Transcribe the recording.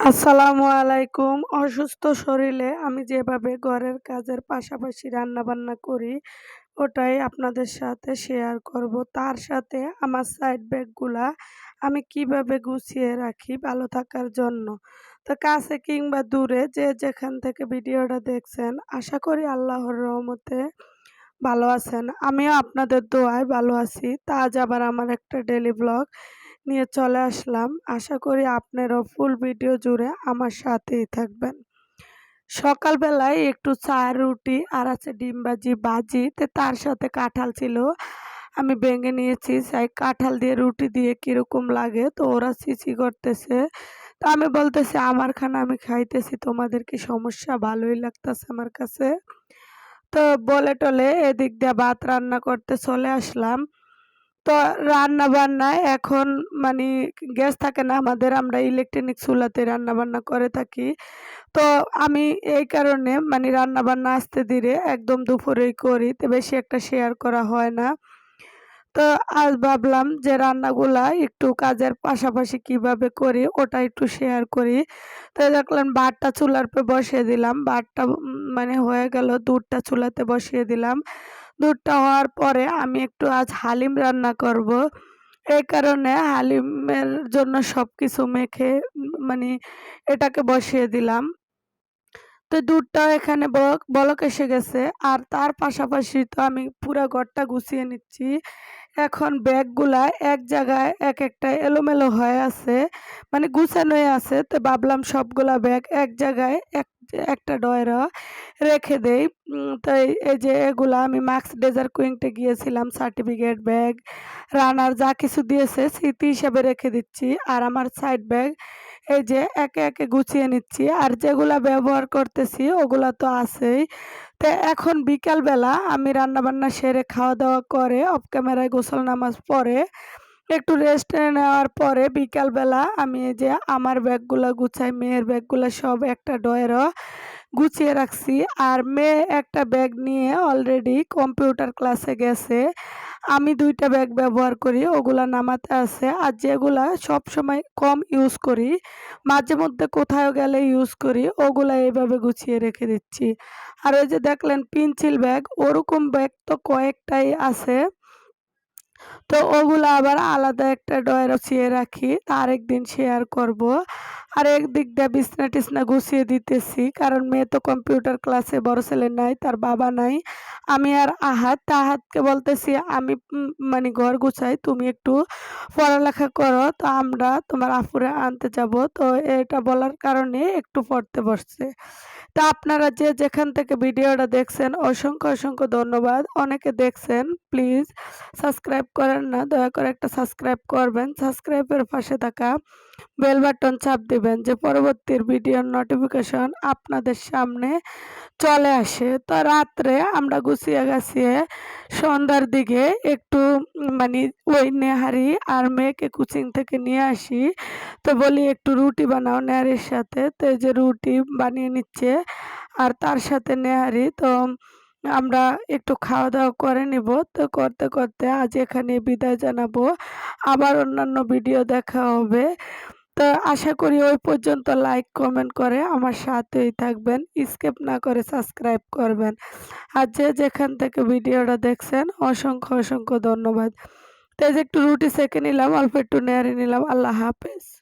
আসসালামু আলাইকুম। অসুস্থ শরীরে আমি যেভাবে ঘরের কাজের পাশাপাশি রান্নাবান্না করি, ওটাই আপনাদের সাথে শেয়ার করব। তার সাথে আমার সাইড ব্যাগগুলা আমি কীভাবে গুছিয়ে রাখি ভালো থাকার জন্য। তো কাছে কিংবা দূরে যে যেখান থেকে ভিডিওটা দেখছেন, আশা করি আল্লাহর রহমতে ভালো আছেন। আমিও আপনাদের দোয়ায় ভালো আছি। তা আজ আবার আমার একটা ডেলি ব্লগ নিয়ে চলে আসলাম। আশা করি আপনারাও ফুল ভিডিও জুড়ে আমার সাথেই থাকবেন। সকালবেলায় একটু চা, রুটি আর আছে ডিম বাজি বাজি তো তার সাথে কাঁঠাল ছিল। আমি ভেঙে নিয়েছি। চাই কাঁঠাল দিয়ে রুটি দিয়ে কীরকম লাগে তো ওরা চিচি করতেছে। তো আমি বলতেছি, আমার খানা আমি খাইতেছি। তোমাদের কি সমস্যা? ভালোই লাগতেছে আমার কাছে। তো বলে টলে এদিক দিয়ে ভাত রান্না করতে চলে আসলাম। তো রান্না বান্নায় এখন মানে গ্যাস থাকে না, আমাদের আমরা ইলেকট্রনিক চুলাতে রান্না বান্না করে থাকি। তো আমি এই কারণে মানে রান্না বান্না আসতে ধীরে একদম দুপুরেই করি, তো বেশি একটা শেয়ার করা হয় না। তো আজ ভাবলাম যে রান্নাগুলা একটু কাজের পাশাপাশি কীভাবে করি, ওটা একটু শেয়ার করি। তো দেখলাম ভাতটা চুলার পে বসিয়ে দিলাম ভাতটা মানে হয়ে গেল দুধটা চুলাতে বসিয়ে দিলাম। দুধটা হওয়ার পরে আমি একটু আজ হালিম রান্না করব। এই কারণে হালিমের জন্য সব কিছু মেখে মানে এটাকে বসিয়ে দিলাম। তো দুধটাও এখানে বলক এসে গেছে। আর তার পাশাপাশি তো আমি পুরো ঘরটা গুছিয়ে নিচ্ছি। এখন ব্যাগগুলা এক জায়গায় এক একটা এলোমেলো হয়ে আছে মানে গুছানোই আছে। তো ভাবলাম সবগুলা ব্যাগ এক জায়গায় এক, একটা ডয়রা রেখে দেই। তো এই যে এগুলা আমি মার্কস ডেজার কুইংটে গিয়েছিলাম সার্টিফিকেট ব্যাগ রানার যা কিছু দিয়েছে স্মৃতি হিসাবে রেখে দিচ্ছি। আর আমার সাইড ব্যাগ এই যে একে একে গুছিয়ে নিচ্ছি। আর যেগুলা ব্যবহার করতেছি, ওগুলা তো আছেই। তো এখন বিকালবেলা আমি রান্নাবান্না সেরে খাওয়া দাওয়া করে অফ ক্যামেরায় গোসল নামাজ পরে একটু রেস্ট নেওয়ার পরে বিকালবেলা আমি যে আমার ব্যাগগুলো গুছাই, মেয়ের ব্যাগগুলো সব একটা ডয়েরও গুছিয়ে রাখছি। আর মেয়ে একটা ব্যাগ নিয়ে অলরেডি কম্পিউটার ক্লাসে গেছে। আমি দুইটা ব্যাগ ব্যবহার করি, ওগুলা নামাতে আছে। আর যেগুলা সব সময় কম ইউজ করি, মাঝে মধ্যে কোথাও গেলে ইউজ করি, ওগুলা এইভাবে গুছিয়ে রেখে দিচ্ছি। আর ওই যে দেখলেন পিনচিল ব্যাগ ওরকম ব্যাগ তো কয়েকটাই আছে। তো ওগুলো আবার আলাদা একটা ডয়ার ছিঁয়ে রাখি আরেকদিন শেয়ার করব। আর একদিক দিয়ে বিছনা টিছনা গুছিয়ে দিতেছি, কারণ মেয়ে তো কম্পিউটার ক্লাসে বড় ছেলে নাই, তার বাবা নাই। আমি আর আহাত, তাহাতকে বলতেছি, আমি মানে ঘর গুছাই, তুমি একটু পড়ালেখা করো, তো আমরা তোমার আফুরে আনতে যাব। তো এটা বলার কারণে একটু পড়তে বসছে। তা আপনারা যে যেখান থেকে ভিডিওটা দেখছেন, অসংখ্য অসংখ্য ধন্যবাদ। অনেকে দেখছেন প্লিজ সাবস্ক্রাইব করেন না, দয়া করে একটা সাবস্ক্রাইব করবেন। সাবস্ক্রাইবের পাশে থাকা বেল বাটন চাপ দিবেন যে পরবর্তীর ভিডিওর নোটিফিকেশন আপনাদের সামনে চলে আসে। তো রাত্রে আমরা গুছিয়ে গাছিয়ে সন্ধ্যার দিকে একটু মানে ওই নেহারি আর মেয়েকে কোচিং থেকে নিয়ে আসি। তো বলি একটু রুটি বানাও নেহারির সাথে। তো এই যে রুটি বানিয়ে নিচ্ছে আর তার সাথে নেহারি। তো আমরা একটু খাওয়া দাওয়া করে নিব। তো করতে করতে আজ এখানে বিদায় জানাব। আবার অন্যান্য ভিডিও দেখা হবে। তো আশা করি ওই পর্যন্ত লাইক, কমেন্ট করে আমার সাথেই থাকবেন। স্কেপ না করে সাবস্ক্রাইব করবেন। আর যে যেখান থেকে ভিডিওটা দেখছেন, অসংখ্য অসংখ্য ধন্যবাদ। তো একটু রুটি সেকে নিলাম, অল্প একটু নেড়ে নিলাম। আল্লাহ হাফেজ।